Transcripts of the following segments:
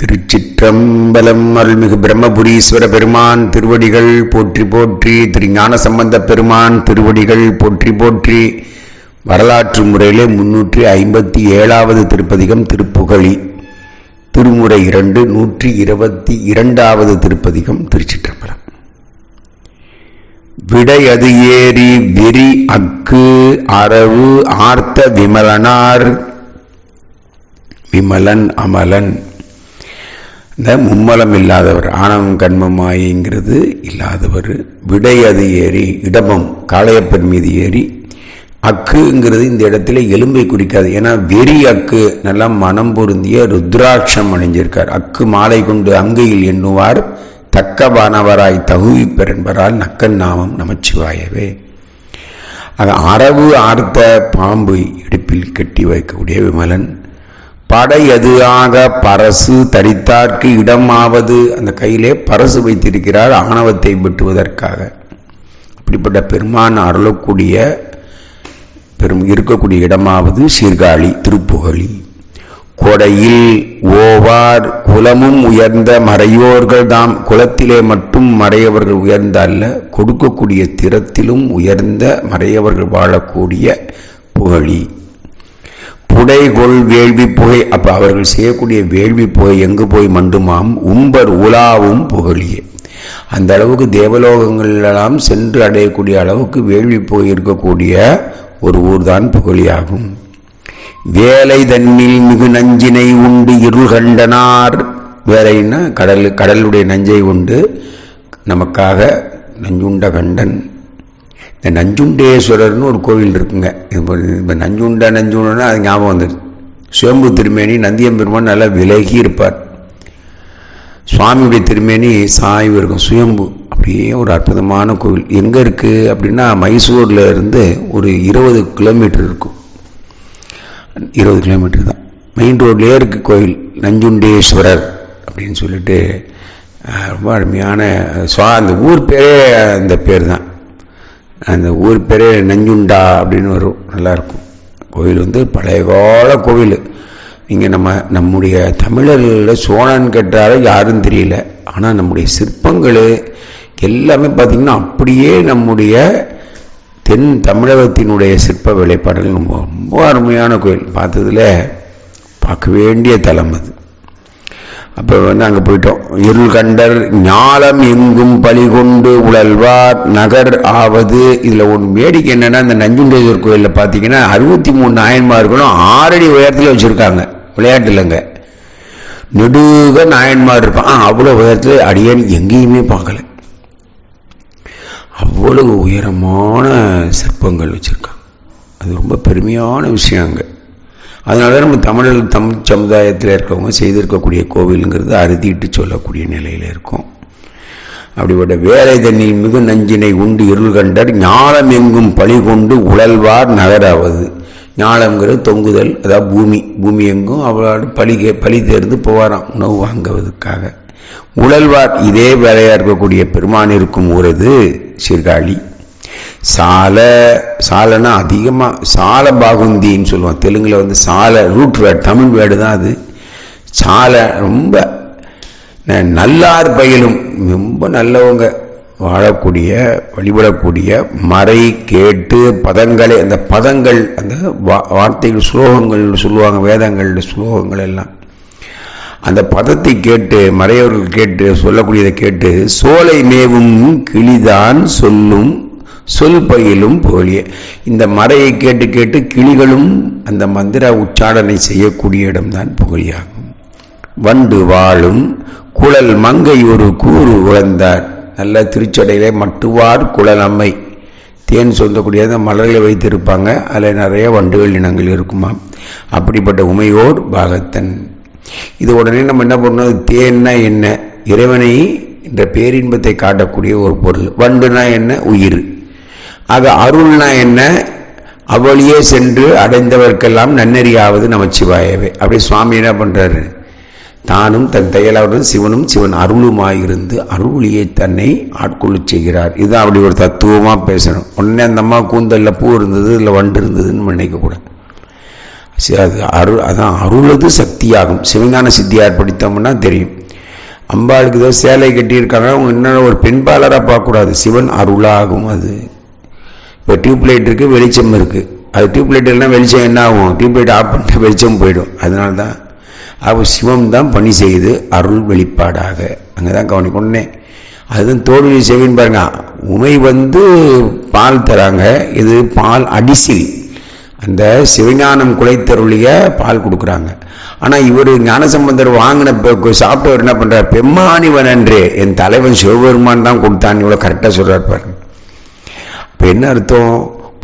திருச்சிற்றம்பலம் அருள்மிகு பிரம்மபுரீஸ்வர பெருமான் திருவடிகள் போற்றி போற்றி திருஞான சம்பந்த பெருமான் திருவடிகள் போற்றி போற்றி. வரலாற்று முறையிலே முன்னூற்றி ஐம்பத்தி ஏழாவது திருப்பதிகம் திருப்புகழி திருமுறை இரண்டு நூற்றி இருபத்தி இரண்டாவது திருப்பதிகம் திருச்சிற்றம்பலம். விடையது ஏறி வெறி அக்கு அரவு ஆர்த்த விமலனார். விமலன் அமலன். இந்த மும்மலம் இல்லாதவர் ஆணவம் கண்மமாயிங்கிறது இல்லாதவர் விடை அது ஏறி இடமம் காளையப்பன் மீது ஏறி அக்குங்கிறது இந்த இடத்துல எலும்பை குறிக்காது ஏன்னா வெறி அக்கு நல்லா மனம் பொருந்திய ருத்ராட்சம் அணிஞ்சிருக்கார். அக்கு மாலை கொண்டு அங்கையில் எண்ணுவார் தக்க பானவராய் தகுவிப்பர் என்பரால் நக்கன் நாமம் நமச்சிவாயவே. அது அரவு ஆர்த்த பாம்பு இடுப்பில் கட்டி வைக்கக்கூடிய விமலன் படை அதுஆக பரசு தரித்தார்க்கு இடமாவது. அந்த கையிலே பரசு வைத்திருக்கிறார் ஆணவத்தை வெட்டுவதற்காக. அப்படிப்பட்ட பெருமான் அருளக்கூடிய பெரும் இருக்கக்கூடிய இடமாவது சீர்காழி திருப்புகழி. கொடையில் ஓவார் குலமும் உயர்ந்த மறையோர்கள் தாம் குலத்திலே மட்டும் மறையவர்கள் உயர்ந்த அல்ல கொடுக்கக்கூடிய திறத்திலும் உயர்ந்த மறையவர்கள் வாழக்கூடிய புகழி. புடைகொள் வேள்வி புகை அப்போ அவர்கள் செய்யக்கூடிய வேள்வி புகை எங்கு போய் மண்டுமாம்? உம்பர் உலாவும் புகழியே. அந்த அளவுக்கு தேவலோகங்களெல்லாம் சென்று அடையக்கூடிய அளவுக்கு வேள்வி புகை இருக்கக்கூடிய ஒரு ஊர்தான் புகழியாகும். வேலை தன்னில் மிகு நஞ்சினை உண்டு இருள் கண்டனார். வேலைன்னா கடல் கடலுடைய நஞ்சை உண்டு. நமக்காக நஞ்சுண்ட கண்டன். இந்த நஞ்சுண்டேஸ்வரர்னு ஒரு கோவில் இருக்குங்க. இப்போ நஞ்சுண்ட நஞ்சுண்டனா அது ஞாபகம் வந்துடுது சுயம்பு திருமேனி நந்தியம்பெருமான் நல்லா விலகி இருப்பார். சுவாமியுடைய திருமேனி சாய்வு இருக்கும். சுயம்பு. அப்படியே ஒரு அற்புதமான கோவில். எங்கே இருக்குது அப்படின்னா மைசூரில் இருந்து ஒரு இருபது கிலோமீட்டர் இருக்கும். இருபது கிலோமீட்டர் தான். மெயின் ரோட்லேயே இருக்குது கோவில். நஞ்சுண்டேஸ்வரர் அப்படின்னு சொல்லிட்டு ரொம்ப அருமையான சுவா அந்த ஊர் பேரே அந்த பேர் தான். அந்த ஊர் பேரே நஞ்சுண்டா அப்படின்னு வரும். நல்லாயிருக்கும். கோவில் வந்து பழைய கால கோவில். இங்கே நம்ம நம்முடைய தமிழர்களில் சோழன் கட்டார யாரும் தெரியல. ஆனால் நம்முடைய சிற்பங்கள் எல்லாமே பார்த்திங்கன்னா அப்படியே நம்முடைய தென் தமிழகத்தினுடைய சிற்ப வேலைப்பாடுகள். ரொம்ப ரொம்ப அருமையான கோயில் பார்த்ததில் பார்க்க வேண்டிய தலம் அது. அப்போ வந்து அங்கே போயிட்டோம். இருள் கண்டர் ஞாலம் எங்கும் பலி கொண்டு உழல்வார். நகர் ஆவது. இதில் ஒன்று வேடிக்கை என்னென்னா இந்த நஞ்சுண்டேஸ்வர் கோயிலில் பார்த்தீங்கன்னா அறுபத்தி மூணு நாயன்மார்களும் ஆறடி உயரத்தில் வச்சுருக்காங்க. விளையாட்டு இல்லைங்க. நெடுக நாயன்மார் இருப்பான். அவ்வளோ உயரத்தில் அடியான் எங்கேயுமே பார்க்கல. அவ்வளவு உயரமான சிற்பங்கள் வச்சுருக்காங்க. அது ரொம்ப பெருமையான விஷயம் அங்கே. அதனால தான் நம்ம தமிழ் தமிழ் சமுதாயத்தில் இருக்கவங்க செய்திருக்கக்கூடிய கோவிலுங்கிறது அறுதிட்டு சொல்லக்கூடிய நிலையில் இருக்கும். அப்படிப்பட்ட வேலை தண்ணில் மிகு நஞ்சினை உண்டு இருள் கண்டர் ஞானம் எங்கும் பழி கொண்டு உழல்வார் நகராவது. ஞானம்ங்கிறது தொங்குதல் அதாவது பூமி பூமி எங்கும் அவளோட பழி பழி தேர்ந்து போவாராம் உணவு வாங்குவதற்காக. உழல்வார் இதே வேலையாக இருக்கக்கூடிய பெருமான் இருக்கும் ஊரது சீர்காழி. சால சாலைன்னா அதிகமாக சால பாகுந்தின்னு சொல்லுவோம் தெலுங்கில் வந்து சாலை ரூட் வேர்டு தமிழ் வேர்டு தான் அது. சாலை ரொம்ப நல்லார் பயிலும் ரொம்ப நல்லவங்க வாழக்கூடிய வழிபடக்கூடிய மறை கேட்டு பதங்களை அந்த பதங்கள் அந்த வார்த்தைகள் ஸ்லோகங்கள் சொல்லுவாங்க வேதங்கள் ஸ்லோகங்கள் எல்லாம். அந்த பதத்தை கேட்டு மறையவர்கள் கேட்டு சொல்லக்கூடியதை கேட்டு சோலை மேவும் கிளிதான் சொல்லும் சொல் பயிலும் புகழிய இந்த மறையை கேட்டு கேட்டு கிளிகளும் அந்த மந்திர உச்சாடனை செய்யக்கூடிய இடம்தான் புகழியாகும். வண்டு வாழும் குழல் மங்கை ஒரு கூறு உழந்தார். நல்ல திருச்சடையிலே மட்டுவார் குழல் அம்மை. தேன் சொல்லக்கூடிய மலர்களை வைத்திருப்பாங்க. அதில் நிறைய வண்டுகள் இனங்கள் இருக்குமா? அப்படிப்பட்ட உமையோர் பாகத்தன். இது உடனே நம்ம என்ன பண்ணணும்? தேன்னா என்ன? இறைவனை என்ற பேரின்பத்தை காட்டக்கூடிய ஒரு பொருள். வண்டுனா என்ன? உயிர். ஆக அருள்னா என்ன? அவளியே சென்று அடைந்தவர்க்கெல்லாம் நன்னறியாவது நமச்சிவாயவே. அப்படி சுவாமி என்ன பண்ணுறாரு தானும் தன் தையலாவது சிவனும் சிவன் அருளுமாயிருந்து அருளியை தன்னை ஆட்கொள்ளு செய்கிறார். இதுதான் அப்படி ஒரு தத்துவமாக பேசணும். உடனே அந்த அம்மா கூந்தலில் பூ இருந்தது இல்லை வண்டு இருந்ததுன்னு நினைக்கக்கூடாது சரி, அது அருள் அதான் அருளது சக்தியாகும். சிவஞான சித்தியார் படித்தோம்னா தெரியும். அம்பாளுக்கு ஏதோ சேலை கட்டியிருக்காங்க. அவங்க இன்னும் ஒரு பெண்பாளராக பார்க்கக்கூடாது. சிவன் அருளாகும் அது. இப்போ டியூப் லைட் இருக்குது வெளிச்சம் இருக்குது அது டியூப் லைட் இல்லைனா வெளிச்சம் என்ன ஆகும்? டியூப் லைட் ஆஃப் பண்ணிட்டு வெளிச்சம் போயிடும். அதனால தான் அவர் சிவம் தான் பணி செய்து அருள் வெளிப்பாடாக. அங்கே தான் கவனிக்கொண்டே அதுதான் தோல்வி செவின்னு பாருங்க. உமை வந்து பால் தராங்க. இது பால் அடிசில். அந்த சிவஞானம் குலைத்தருளிய பால் கொடுக்குறாங்க. ஆனால் இவர் ஞானசம்பந்தர் வாங்கின சாப்பிட்டவர் என்ன பண்ணுறார் பெம்மானிவன் என்று என் தலைவன் சிவபெருமான் தான் கொடுத்தான். இவ்வளோ கரெக்டாக சொல்கிறார் பாருங்க. இப்போ என்ன அர்த்தம்?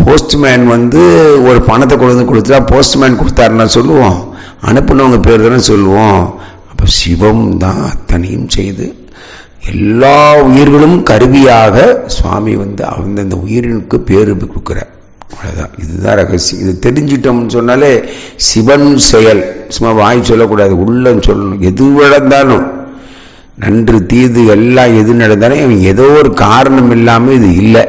போஸ்ட்மேன் வந்து ஒரு பணத்தை கொண்டு வந்து கொடுத்தா போஸ்ட்மேன் கொடுத்தாருன்னா சொல்லுவோம். அனுப்புனவங்க பேர் தானே சொல்லுவோம். அப்போ சிவம் தான் அத்தனையும் செய்து எல்லா உயிர்களும் கருவியாக சுவாமி வந்து அந்தந்த உயிரினுக்கு பேர் கொடுக்குறார். அவ்வளோதான் இதுதான் ரகசியம். இது தெரிஞ்சிட்டோம்னு சொன்னாலே சிவன் செயல். சும்மா வாய் சொல்லக்கூடாது. உள்ளம் சொல்லணும். எது நடந்தாலும். நன்று தீது எல்லாம் எது நடந்தாலும் ஏதோ ஒரு காரணம் இல்லாமல் இது இல்லை.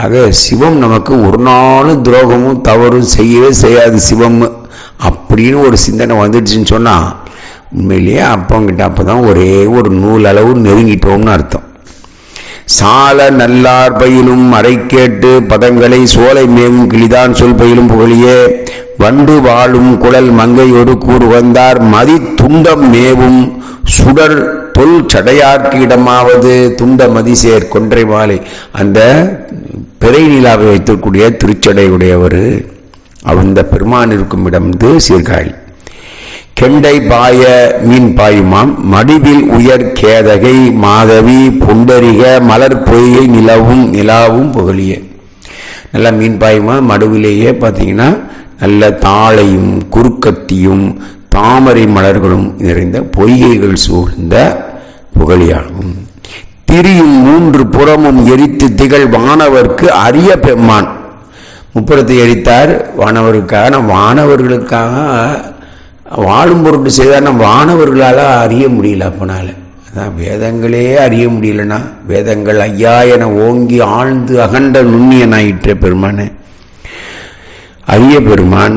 ஆக சிவம் நமக்கு ஒரு நாளும் துரோகமும் தவறும் செய்யவே செய்யாது சிவம். அப்படின்னு ஒரு சிந்தனை வந்துடுச்சுன்னு சொன்னால் உண்மையிலேயே அப்பங்கிட்ட அப்போ தான் ஒரே ஒரு நூல் அளவு நெருங்கிட்டோம்னு அர்த்தம். சால நல்லார் பயிலும் அறை கேட்டு பதங்களை சோலை மேவும் கிளிதான் சொல் பயிலும் புகழியே. வண்டு வாழும் குழல் மங்கையோடு கூறு வந்தார் மதி துண்டம் மேவும் சுடர் தொல் சடையார்க்கு இடமாவது துண்ட மதிசேர் கொன்றை மாலை அந்த பிறை நிலாவை வைத்திருக்கூடிய திருச்சடை உடையவர் அந்த பெருமான் இருக்கும் இடம் வந்து சீர்காழி. கெண்டை பாய மீன் பாயுமாம் மடிவில் உயர் கேதகை மாதவி புண்டரிக மலர் பொய்கை நிலவும் நிலாவும் புகழிய. நல்லா மீன் பாயுமா? மடுவிலேயே பார்த்தீங்கன்னா நல்ல தாளையும் குறுக்கத்தியும் தாமரை மலர்களும் நிறைந்த பொய்கைகள் சூழ்ந்த புகழியாகும். திரியும் மூன்று புறமும் எரித்து திகழ் வானவர்க்கு அரிய பெம்மான் முப்புறத்தை எரித்தார் வானவருக்காக நம் வானவர்களுக்காக வாழும் பொருட்டு செய்தார் நம் வானவர்களால் அறிய முடியல அப்பனால். அதான் வேதங்களே அறிய முடியலன்னா வேதங்கள் ஐயா என ஓங்கி ஆழ்ந்து அகண்ட நுண்ணியனாயிற்ற பெருமானே. அரிய பெருமான்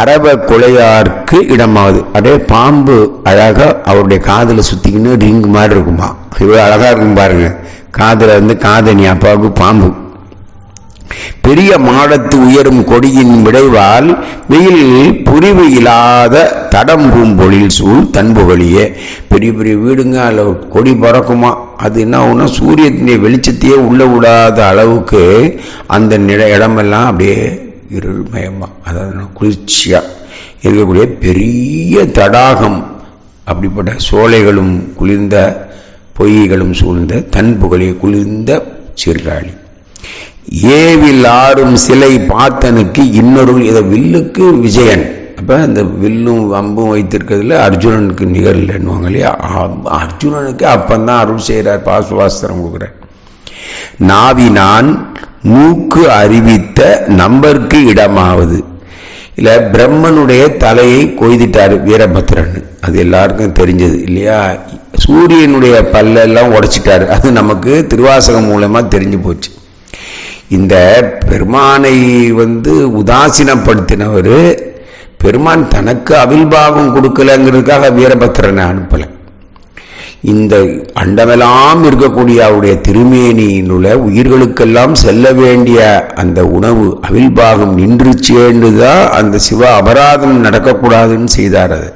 அரப கொலையார்க்கு இடமாகுது அதே பாம்பு அழகாக அவருடைய காதில் சுற்றிக்கின்னு ரிங் மாதிரி இருக்குமா. இவ்வளோ அழகாக இருக்கும் பாருங்க. காதில் வந்து காதணி அப்பாவுக்கு பாம்பு. பெரிய மாடத்து உயரும் கொடியின் விளைவால் வெயில் புரிவு இல்லாத தடம் பூம்பொழில் சூழ் தன்புகழியே. பெரிய பெரிய வீடுங்க அதில் கொடி பறக்குமா. அது என்ன ஆகும்னா சூரியத்தினுடைய வெளிச்சத்தையே உள்ள விடாத அளவுக்கு அந்த நில இடமெல்லாம் அப்படியே இருள்மயமா அதாவது குளிர்ச்சியாக இருக்கக்கூடிய பெரிய தடாகம் அப்படிப்பட்ட சோலைகளும் குளிர்ந்த பொய்களும் சூழ்ந்த தன்புகழியை குளிர்ந்த சீர்காழி. ஏவில் ஆறும் சிலை பார்த்தனுக்கு இன்னொரு இதை வில்லுக்கு விஜயன். அப்போ அந்த வில்லும் அம்பும் வைத்திருக்கிறதுல அர்ஜுனனுக்கு நிகழ்லன்னுவாங்க இல்லையா? அர்ஜுனனுக்கு அப்பந்தான் அருள் செய்கிறார் பாசுவாஸ்திரம் கொடுக்குறார். நாவினான் மூக்கு அறிவித்த நம்பருக்கு இடமாவது. இல்லை பிரம்மனுடைய தலையை கொய்துட்டார் வீரபத்ரன். அது எல்லாருக்கும் தெரிஞ்சது இல்லையா? சூரியனுடைய பல்லெல்லாம் உடைச்சிட்டாரு. அது நமக்கு திருவாசகம் மூலமாக தெரிஞ்சு போச்சு. இந்த பெருமானை வந்து உதாசீனப்படுத்தினவர் பெருமான் தனக்கு அவில்பாவம் கொடுக்கலங்கிறதுக்காக வீரபத்திரனை அனுப்பலை. இந்த அண்டமெல்லாம் இருக்கக்கூடிய அவருடைய திருமேனியிலுள்ள உயிர்களுக்கெல்லாம் செல்ல வேண்டிய அந்த உணவு அவில்பாகம் நின்று சேர்ந்துதான் அந்த சிவ அபராதம் நடக்கக்கூடாதுன்னு செய்தார் அது.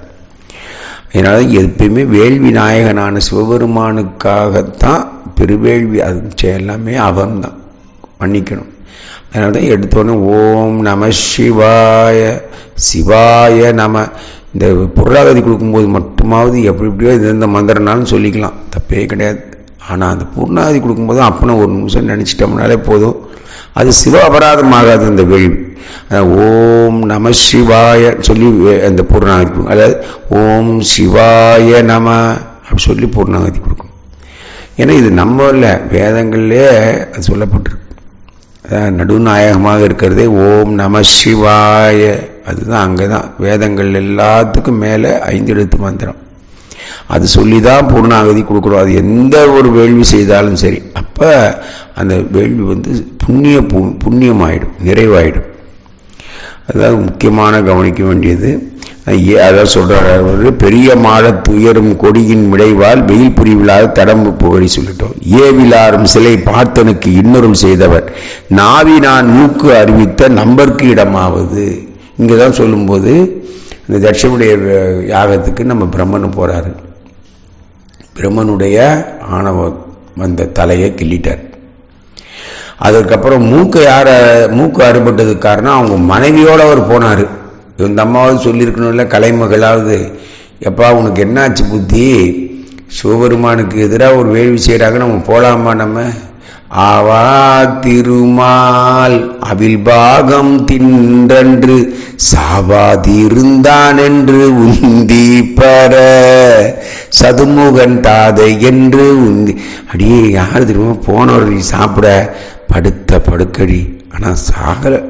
அதனால எப்பயுமே வேள்வி நாயகனான சிவபெருமானுக்காகத்தான் பெருவேள்வி அது எல்லாமே அவன்தான். மன்னிக்கணும். அதனால தான் எடுத்தோன்னே ஓம் நம சிவாய சிவாய நம இந்த பொருளாதாரத்தை கொடுக்கும்போது மட்டுமாவது எப்படி எப்படியோ இது இந்த மந்திரனாலும் சொல்லிக்கலாம். தப்பே கிடையாது. ஆனால் அந்த பூர்ணாதி கொடுக்கும்போது அப்பனை ஒரு நிமிஷம் நினச்சிட்டோம்னாலே போதும். அது சிவ அபராதம் ஆகாது வேள்வி ஓம் நம சிவாய சொல்லி அந்த பூர்ணாதி கொடுக்கும். அதாவது ஓம் சிவாய நம அப்படி சொல்லி பூர்ணாதி கொடுக்கும். ஏன்னா இது நம்ம இல்லை வேதங்கள்லேயே அது சொல்லப்பட்டிருக்கு. அதான் நடுநாயகமாக இருக்கிறதே ஓம் நம சிவாய. அதுதான் அங்கே தான் வேதங்கள் எல்லாத்துக்கும் மேலே ஐந்து எழுத்து மந்திரம். அது சொல்லி தான் பூர்ணாகதி கொடுக்குறோம். அது எந்த ஒரு வேள்வி செய்தாலும் சரி. அப்போ அந்த வேள்வி வந்து புண்ணிய பு புண்ணியமாயிடும் நிறைவாயிடும். அதாவது முக்கியமான கவனிக்க வேண்டியது. ஏ- அதான் சொல்கிறார் பெரிய மாடத் துயரும் கொடியின் விளைவால் வெயில் புரிவிழாத தடம்பு புகழி சொல்லிட்டோம். ஏவிலாரும் சிலை பார்த்தனுக்கு இன்னொரும் செய்தவர். நாவி நான் மூக்கு அறிவித்த நம்பர்க்கு இடமாவது. இங்கே தான் சொல்லும்போது இந்த தட்சனுடைய யாகத்துக்கு நம்ம பிரம்மனு போகிறாரு பிரம்மனுடைய ஆணவ வந்த தலையை கிள்ளிட்டார். அதற்கப்புறம் மூக்கு யார மூக்கு அறுபட்டதுக்கு காரணம் அவங்க மனைவியோடு அவர் போனார். இந்த அம்மாவது சொல்லியிருக்கணும்ல கலைமகளாவது. எப்பா உனக்கு என்னாச்சு புத்தி? சிவபெருமானுக்கு எதிராக ஒரு வேள்வி செய்கிறாங்க நம்ம போகலாமா நம்ம? ஆவா திருமால் அவில்பாகம் தின்றன்று சாவாதிருந்தான் என்று உந்தி பர. சதுமுகன் தாதை என்று உந்தி. அடியே யார் தெரியுமா? போனவர் நீ சாப்பிட படுத்த படுக்கடி. ஆனால் சாகலை.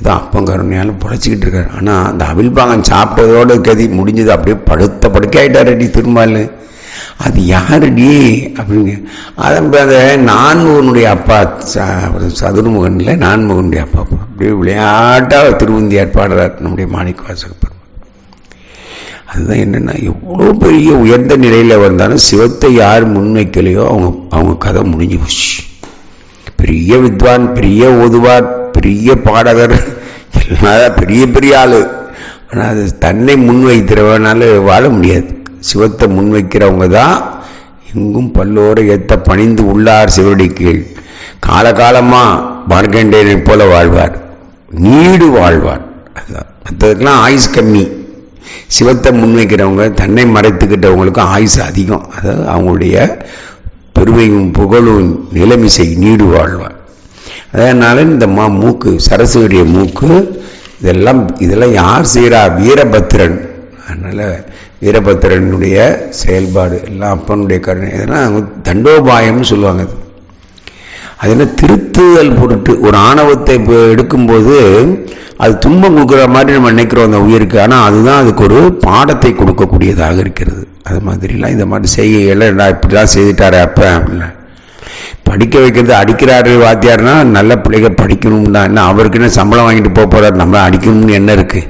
ஏதோ அப்பங்கருணையால புழைச்சிக்கிட்டு இருக்காரு. ஆனால் அந்த அவில்பாகம் சாப்பிட்டதோட கதி முடிஞ்சது. அப்படியே படுத்த படுக்கையாயிட்டார் அடி திருமால். அது யாருடி? அப்படிங்க அதை நான்முகனுடைய அப்பா ச- சதுர்முகன்ல நான்முகனுடைய அப்பா அப்பா. அப்படியே விளையாட்டாக திருவந்தியார் பாடுறார் நம்முடைய மாணிக்க வாசகப்பெருமான் அதுதான் என்னென்னா எவ்வளோ பெரிய உயர்ந்த நிலையில் வந்தாலும் சிவத்தை யார் முன்வைக்கலையோ அவங்க அவங்க கதை முடிஞ்சு போச்சு. பெரிய வித்வான் பெரிய ஓதுவார் பெரிய பாடகர் எல்லாம் பெரிய பெரிய ஆள். ஆனால் அது தன்னை முன்வைக்கிறவனால வாழ முடியாது. சிவத்தை முன்வைக்கிறவங்க தான் எங்கும் பல்லோடு ஏத்த பணிந்து உள்ளார் சிவருடைய கீழ். காலகாலமாக மார்க்கண்டேயனை போல வாழ்வார். நீடு வாழ்வார். அதுதான் மற்றதுக்கெல்லாம் ஆயுஸ் கம்மி. சிவத்தை முன்வைக்கிறவங்க தன்னை மறைத்துக்கிட்டவங்களுக்கும் ஆயுஸ் அதிகம். அதாவது அவங்களுடைய பெருமையும் புகழும் நிலைமிசை நீடு வாழ்வார். அதனால இந்த மா மூக்கு சரஸ்வதியுடைய மூக்கு இதெல்லாம் இதெல்லாம் யார் செய்கிறா வீரபத்திரன் அதனால் வீரபத்திரனுடைய செயல்பாடு எல்லாம் அப்பனுடைய கருணை. இதெல்லாம் தண்டோபாயம்னு சொல்லுவாங்க அது. அது என்ன திருத்துதல் பொருட்டு ஒரு ஆணவத்தை இப்போ எடுக்கும்போது அது துன்பம் கொடுக்குற மாதிரி நம்ம நினைக்கிறோம் அந்த உயிருக்கு. ஆனால் அதுதான் அதுக்கு ஒரு பாடத்தை கொடுக்கக்கூடியதாக இருக்கிறது. அது மாதிரிலாம் இந்த மாதிரி செய்கைகளை நான் இப்படிலாம் செய்துட்டாரு அப்போ அப்படின்னா. படிக்க வைக்கிறது அடிக்கிறாரு வாத்தியார்னா நல்ல பிள்ளைகள் படிக்கணும் தான் என்ன? அவருக்கு என்ன சம்பளம் வாங்கிட்டு போக போகிறார் நம்ம அடிக்கணும்னு என்ன இருக்குது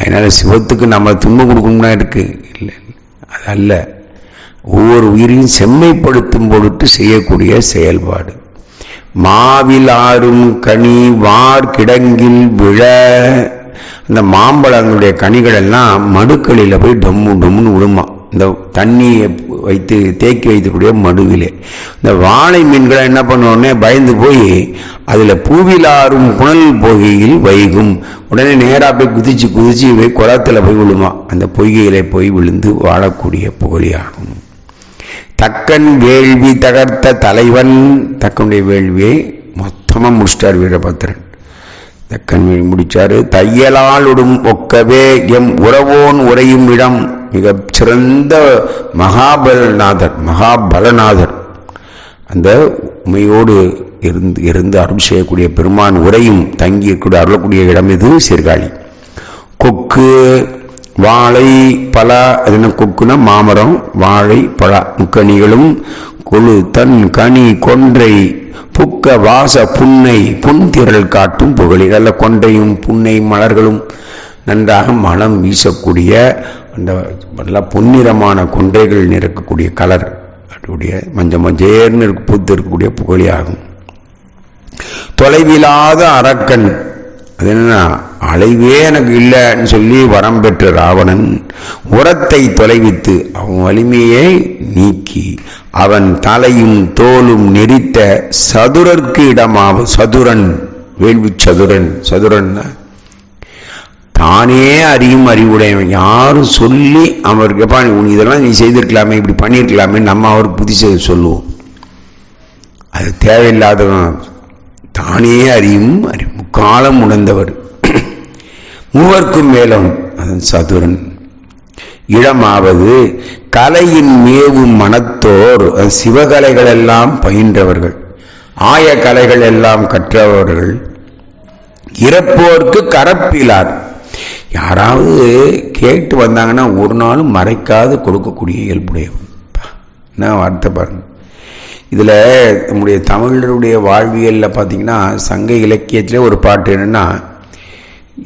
அதனால் சிவத்துக்கு நம்ம துன்பம் கொடுக்கணும்னா இருக்கு. இல்லை அது அல்ல. ஒவ்வொரு உயிரையும் செம்மைப்படுத்தும் பொருட்டு செய்யக்கூடிய செயல்பாடு. மாவில் ஆறும் கனி வார் கிடங்கில் விழ. அந்த மாம்பழங்களுடைய கனிகளெல்லாம் மடுக்களில் போய் டம்மு டம்முன்னு விழுமா இந்த தண்ணியை வைத்து தேக்கி வைத்துக்கூடிய மடுவிலே. இந்த வாழை மீன்களை என்ன பண்ணுவோன்னே பயந்து போய் அதில் பூவிலாரும் புனல் பொய்கையில் வைகும். உடனே நேராக போய் குதிச்சு குதிச்சு போய் குளத்தில் போய் விழுமா. அந்த பொய்கையில போய் விழுந்து வாழக்கூடிய புகழியாகும் தக்கன் வேள்வி தகர்த்த தலைவன். தக்கனுடைய வேள்வியை மொத்தமாக முடிச்சிட்டார் வீரபத்திரன் தக்கன் வேள்வி முடிச்சாரு. தையலாளுடும் ஒக்கவே எம் உறவோன் உறையும் இடம். மிக சிறந்த மகாபலநாதர் மகாபலநாதர். அந்த உண்மையோடு இருந்து இருந்து அருள் செய்யக்கூடிய பெருமான் உரையும் தங்கி அருளக்கூடிய இடம் இது சீர்காழி. கொக்கு வாழை பலா அது என்ன கொக்குனா மாமரம் வாழை பலா முக்கணிகளும் கொழு தன் கனி கொன்றை புக்க வாச புன்னை புன்திரள் காட்டும் புகழி நல்ல கொண்டையும் புன்னை மலர்களும் நன்றாக மனம் வீசக்கூடிய அந்த நல்ல பொன்னிறமான கொண்டைகள் நிறக்கக்கூடிய கலர். அதோடைய மஞ்சள் மஞ்சேர்னு இருக்கு பூத்து இருக்கக்கூடிய புகழி ஆகும் தொலைவில்லாத அரக்கன் அது என்னன்னா அலைவே எனக்கு இல்லைன்னு சொல்லி வரம் பெற்ற ராவணன் உரத்தை தொலைவித்து அவன் வலிமையை நீக்கி அவன் தலையும் தோலும் நெறித்த சதுரர்க்கு இடமாவும் சதுரன் வேள்வி சதுரன் சதுரன்னா தானே அறியும் அறிவுடையவன். யாரும் சொல்லி அவருக்கு எப்பா நீ இதெல்லாம் நீ செய்திருக்கலாமே இப்படி பண்ணியிருக்கலாமே நம்ம அவருக்கு புதுசு சொல்லுவோம். அது தேவையில்லாதவன் தானே அறியும் அறி முக்காலம் உணர்ந்தவர். மூவர்க்கும் மேலும் அதன் சதுரன். இடமாவது கலையின் மேவும் மனத்தோர் சிவகலைகள் எல்லாம் பயின்றவர்கள். ஆய கலைகள் எல்லாம் கற்றவர்கள். இறப்போர்க்கு கரப்பிலார். யாராவது கேட்டு வந்தாங்கன்னா ஒரு நாளும் மறைக்காது கொடுக்கக்கூடிய இயல்புடையவன். என்ன வார்த்தை பாருங்க. இதில் நம்முடைய தமிழருடைய வாழ்வியலில் பார்த்தீங்கன்னா சங்க இலக்கியத்திலே ஒரு பாட்டு என்னென்னா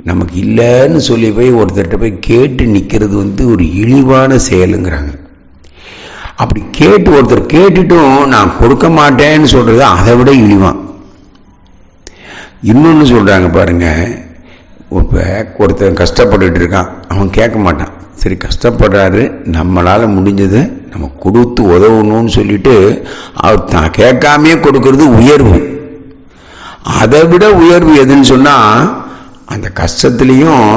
நமக்கு இல்லைன்னு சொல்லி போய் ஒருத்தர்கிட்ட போய் கேட்டு நிற்கிறது வந்து ஒரு இழிவான செயலுங்கிறாங்க. அப்படி கேட்டு ஒருத்தர் கேட்டுட்டும் நான் கொடுக்க மாட்டேன்னு சொல்கிறது அதை விட இழிவான் இன்னொன்று சொல்கிறாங்க பாருங்கள் ஒருத்தன் கஷ்டப்பட்டுட்டு இருக்கான். அவன் கேட்க மாட்டான். சரி கஷ்டப்படுறாரு. நம்மளால் முடிஞ்சதை நம்ம கொடுத்து உதவணும்னு சொல்லிட்டு அவர் தான் கேட்காமே கொடுக்கறது உயர்வு. அதை விட உயர்வு எதுன்னு சொன்னால் அந்த கஷ்டத்துலேயும்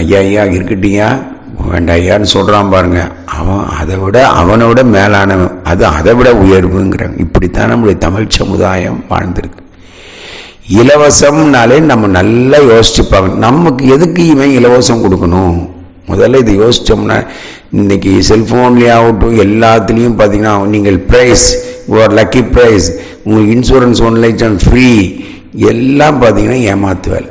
ஐயா ஐயா இருக்கட்டியா வேண்டாம் ஐயான்னு சொல்கிறான் பாருங்க. அவன் அதை விட அவனை விட மேலானவன். அது அதை விட உயர்வுங்கிறாங்க இப்படித்தான் நம்முடைய தமிழ் சமுதாயம் வாழ்ந்திருக்கு. இலவசம்னாலே நம்ம நல்லா யோசிச்சுப்பாங்க. நமக்கு எதுக்கு இவன் இலவசம் கொடுக்கணும்? முதல்ல இதை யோசித்தோம்னா இன்னைக்கு செல்ஃபோன்லேயே ஆகட்டும் எல்லாத்துலேயும் பார்த்தீங்கன்னா நீங்கள் ப்ரைஸ் ஒரு லக்கி ப்ரைஸ் உங்களுக்கு இன்சூரன்ஸ் ஒன் லட்சம் ஃப்ரீ எல்லாம் பார்த்தீங்கன்னா ஏமாத்து வேலை.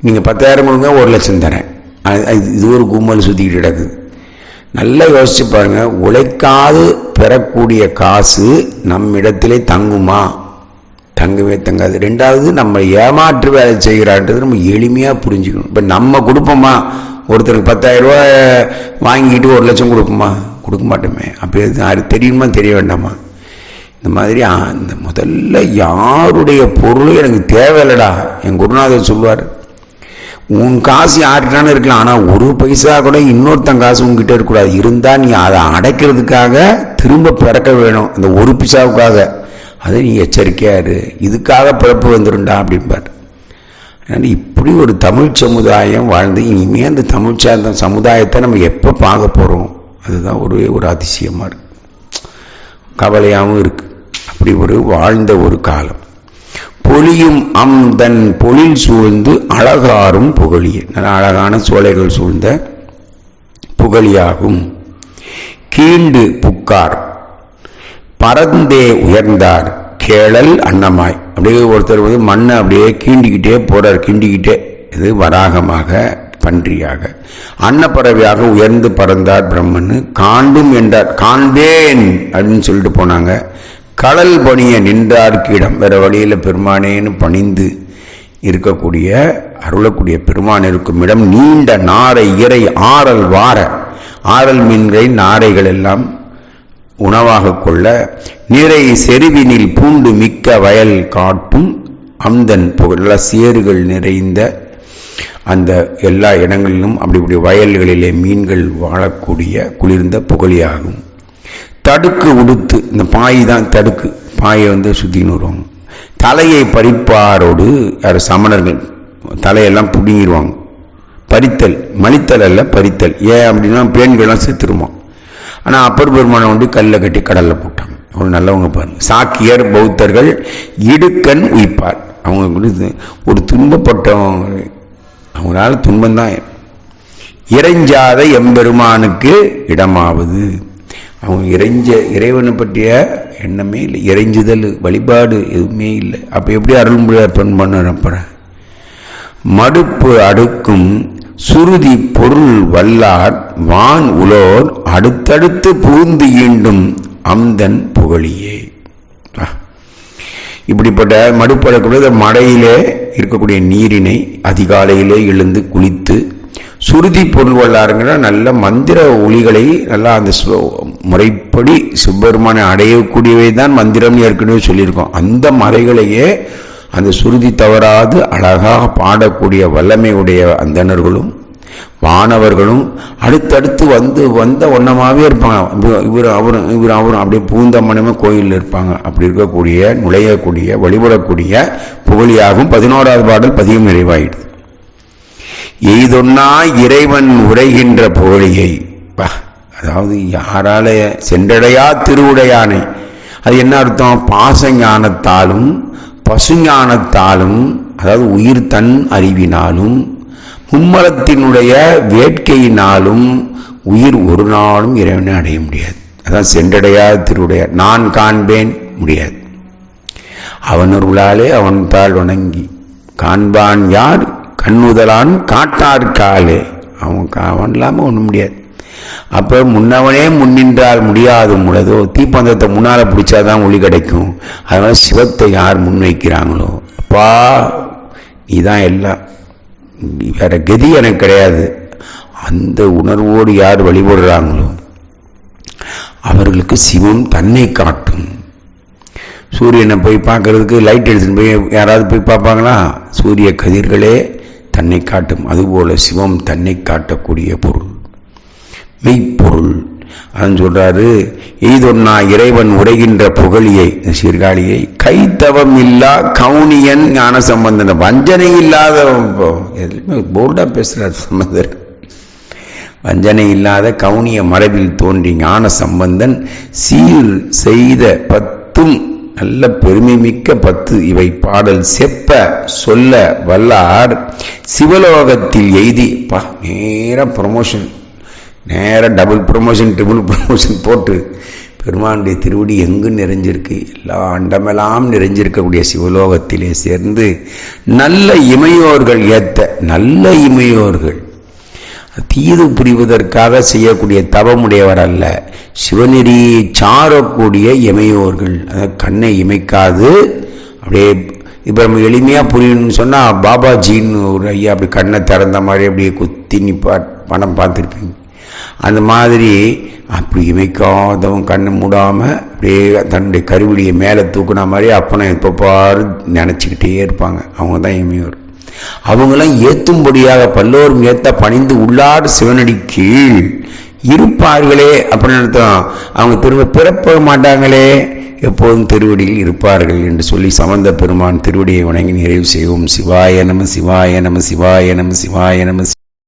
நீங்கள் பத்தாயிரம் கொடுங்க ஒரு லட்சம் தரேன். அது- இது ஒரு கும்பல் சுற்றிக்கிட்டு கிடக்குது நல்லா யோசிச்சு பாருங்கள் உழைக்காது பெறக்கூடிய காசு நம்மிடத்திலே தங்குமா? தங்கவே தங்காது. ரெண்டாவது நம்ம ஏமாற்று வேலை செய்கிறான்றது நம்ம எளிமையாக புரிஞ்சுக்கணும். இப்போ நம்ம கொடுப்போமா? ஒருத்தருக்கு பத்தாயிரம் ரூபாய் வாங்கிட்டு ஒரு லட்சம் கொடுப்போமா? கொடுக்க மாட்டோமே. அப்போ எது யாரு தெரியுமா தெரிய வேண்டாமா? இந்த மாதிரி அந்த இந்த முதல்ல யாருடைய பொருளும் எனக்கு தேவையில்லடா. என் குருநாதர் சொல்லுவார். உன் காசு யார்கிட்டானு இருக்கலாம். ஆனால் ஒரு பைசா கூட இன்னொருத்தன் காசு உங்ககிட்ட இருக்கக்கூடாது. இருந்தால் நீ அதை அடைக்கிறதுக்காக திரும்ப பிறக்க வேணும். அந்த ஒரு பைசாவுக்காக. அதை நீ எச்சரிக்கையாக இரு. இதுக்காக பிறப்பு வந்துருண்டா அப்படிம்பார். அதனால் இப்படி ஒரு தமிழ் சமுதாயம் வாழ்ந்து இனிமேல் அந்த தமிழ் சார்ந்த சமுதாயத்தை நம்ம எப்போ பார்க்க போகிறோம் அதுதான் ஒரு ஒரு அதிசயமாக இருக்கு. கவலையாகவும் இருக்குது அப்படி ஒரு வாழ்ந்த ஒரு காலம். பொலியும் அம்தன் பொழில் சூழ்ந்து அழகாரும் புகழிய. நல்ல அழகான சோலைகள் சூழ்ந்த புகழியாகும். கீண்டு புக்கார் பறந்தே உயர்ந்தார். கேளல் அன்னமாய். அப்படியே ஒருத்தர் வந்து மண்ணை அப்படியே கீண்டிக்கிட்டே போறார். கிண்டிக்கிட்டே. இது வராகமாக பன்றியாக. அன்னப்பறவையாக உயர்ந்து பறந்தார் பிரம்மன். காண்டும் என்றார். காண்பேன் அப்படின்னு சொல்லிட்டு போனாங்க. கடல் பணிய நின்றார்க்கு இடம் வேற வழியில பெருமானேன்னு பணிந்து இருக்கக்கூடிய அருளக்கூடிய பெருமான் இருக்கும் இடம் நீண்ட நாரை இறை ஆறல் வார. ஆறல் மீன்களை நாரைகள் எல்லாம் உணவாக கொள்ள நிறை செருவினில் பூண்டு மிக்க வயல் காட்டும் அம்தன் புகழ. சேறுகள் நிறைந்த அந்த எல்லா இடங்களிலும் அப்படி இப்படி வயல்களிலே மீன்கள் வாழக்கூடிய குளிர்ந்த புகழியாகும். தடுக்கு உடுத்து இந்த பாய் தான் தடுக்கு. பாயை வந்து சுத்தின்னு வருவாங்க. தலையை பறிப்பாரோடு யார் சமணர்கள் தலையெல்லாம் பிடுங்கிடுவாங்க பறித்தல் மலித்தல் அல்ல பறித்தல். ஏன் அப்படின்னா பேன்கள்லாம் செத்துருமா? ஆனால் அப்பர் பெருமானை வந்து கல்லை கட்டி கடலில் போட்டாங்க. அவர் நல்லவங்க பாருங்க. சாக்கியர் பௌத்தர்கள் இடுக்கண் உயிப்பார் அவங்க ஒரு துன்பப்பட்டவங்க. அவங்களால துன்பம்தான் இறைஞ்சாத எம்பெருமானுக்கு இடமாவது. அவங்க இறைஞ்ச இறைவனை பற்றிய எண்ணமே இல்லை. இறைஞ்சுதல் வழிபாடு எதுவுமே இல்லை. அப்போ எப்படி அருள்மொழி பெண் பண்ண அனுப்புகிறேன் மடுப்பு அடுக்கும் சுருதி பொருள் வல்லார் வான் உலோர் அடுத்தடுத்து புகுந்து ஈண்டும் அந்தன் புகழியே. இப்படிப்பட்ட மடுப்படக்கூடிய மடையிலே இருக்கக்கூடிய நீரினை அதிகாலையிலே எழுந்து குளித்து சுருதி பொருள் வல்லாருங்கிற நல்ல மந்திர ஒளிகளை நல்லா அந்த சு- முறைப்படி சிவபெருமானை அடையக்கூடியவை தான் மந்திரம்னு ஏற்கனவே சொல்லியிருக்கோம். அந்த மறைகளையே அந்த சுருதி தவறாது அழகாக பாடக்கூடிய வல்லமையுடைய அந்தணர்களும் வானவர்களும் அடுத்தடுத்து வந்து வந்த ஒன்னமாகவே இருப்பாங்க. இவர் அவரும் இவர் அவரும் அப்படியே பூந்த மனமே கோயிலில் இருப்பாங்க. அப்படி இருக்கக்கூடிய நுழையக்கூடிய வழிபடக்கூடிய புகழியாகும். பதினோராவது பாடல் பதியம் நிறைவாயிடுது. எய்தொன்னா இறைவன் உரைகின்ற புகழியை. அதாவது யாரால சென்றடையா திருவுடையானை. அது என்ன அர்த்தம்? பாசஞானத்தாலும் பசுஞானத்தாலும் அதாவது உயிர் தன் அறிவினாலும் மும்மலத்தினுடைய வேட்கையினாலும் உயிர் ஒரு நாளும் இறைவனை அடைய முடியாது. அதான் சென்றடையாத திருடைய நான் காண்பேன் முடியாது. அவனருளாலே அவன் தாள் வணங்கி காண்பான் யார்? கண்ணுதலான் காட்டார்காலே அவன் கா- அவன் இல்லாமல் ஒன்றும் முடியாது. அப்போ முன்னவனே முன்னின்றால் முடியாது முழதோ தீப்பந்தத்தை முன்னால பிடிச்சாதான் ஒளி கிடைக்கும். அதனால சிவத்தை யார் முன்வைக்கிறாங்களோ? அப்பா நீதான் எல்லாம். வேற கதி எனக்கு கிடையாது. அந்த உணர்வோடு யார் வழிபடுறாங்களோ? அவர்களுக்கு சிவம் தன்னை காட்டும். சூரியனை போய் பார்க்கறதுக்கு லைட் எடுத்துன்னு போய் யாராவது போய் பார்ப்பாங்களா? சூரிய கதிர்களே தன்னை காட்டும். அதுபோல சிவம் தன்னை காட்டக்கூடிய பொருள். மெய்ப்பொருள். அதன் சொல்றாரு எய்தொன்னா இறைவன் உரைகின்ற புகழியை சீர்காழியை கைத்தவம் இல்லா கவுனியன் ஞான சம்பந்தன வஞ்சனை இல்லாத போல்டா பேசுறார் சம்பந்தர். வஞ்சனை இல்லாத கவுனிய மரபில் தோன்றி ஞான சம்பந்தன் சீர் செய்த பத்தும் நல்ல பெருமை மிக்க பத்து இவை பாடல் செப்ப சொல்ல வல்லார் சிவலோகத்தில் எய்தி பா நேர ப்ரொமோஷன் நேராக டபுள் ப்ரொமோஷன் ட்ரிபிள் ப்ரொமோஷன் போட்டு பெருமானுடைய திருவடி எங்கு நிறைஞ்சிருக்கு? எல்லா அண்டமெல்லாம் நிறைஞ்சிருக்கக்கூடிய சிவலோகத்திலே சேர்ந்து நல்ல இமையோர்கள் ஏத்த நல்ல இமையோர்கள். தீது புரிவதற்காக செய்யக்கூடிய தவமுடையவர் அல்ல. சிவநெறியை சாரக்கூடிய இமையோர்கள். கண்ணை இமைக்காது. அப்படியே இப்போ நம்ம எளிமையாக புரியணும்னு சொன்னால் பாபாஜின்னு ஒரு ஐயா அப்படி கண்ணை திறந்த மாதிரி அப்படியே குத்தி நிப்பா பணம் பார்த்துருப்பீங்க. அந்த மாதிரி அப்படி இமைக்காதவன் கண்ணை மூடாமல் அப்படியே தன்னுடைய கருவிடியை மேலே தூக்குன மாதிரி அப்பனை எப்போ பாரு நினச்சிக்கிட்டே இருப்பாங்க. அவங்க தான் இமையோர். அவங்களாம் ஏத்தும்படியாக பல்லோரும் ஏத்த பணிந்து உள்ளார் சிவனடி கீழ் இருப்பார்களே அப்படின்னு அர்த்தம். அவங்க திரும்ப பிறப்ப மாட்டாங்களே. எப்போதும் திருவடியில் இருப்பார்கள் என்று சொல்லி சமந்த பெருமான் திருவடியை வணங்கி நிறைவு செய்வோம். சிவாய நம சிவாய நம சிவாய நம சிவாய நம